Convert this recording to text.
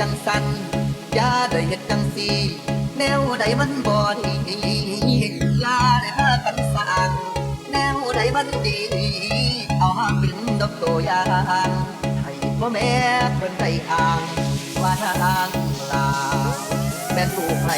จังสันอย่าได้เฮ็ดจังสีแนวใดมันบ่ดีลาได้พากันสร้างแนวใดมันดี เอาห้าเป็นดอกตัวอย่างให้พ่อแม่เพิ่นได้อ่างว่าทางลาแม่นลูกไหน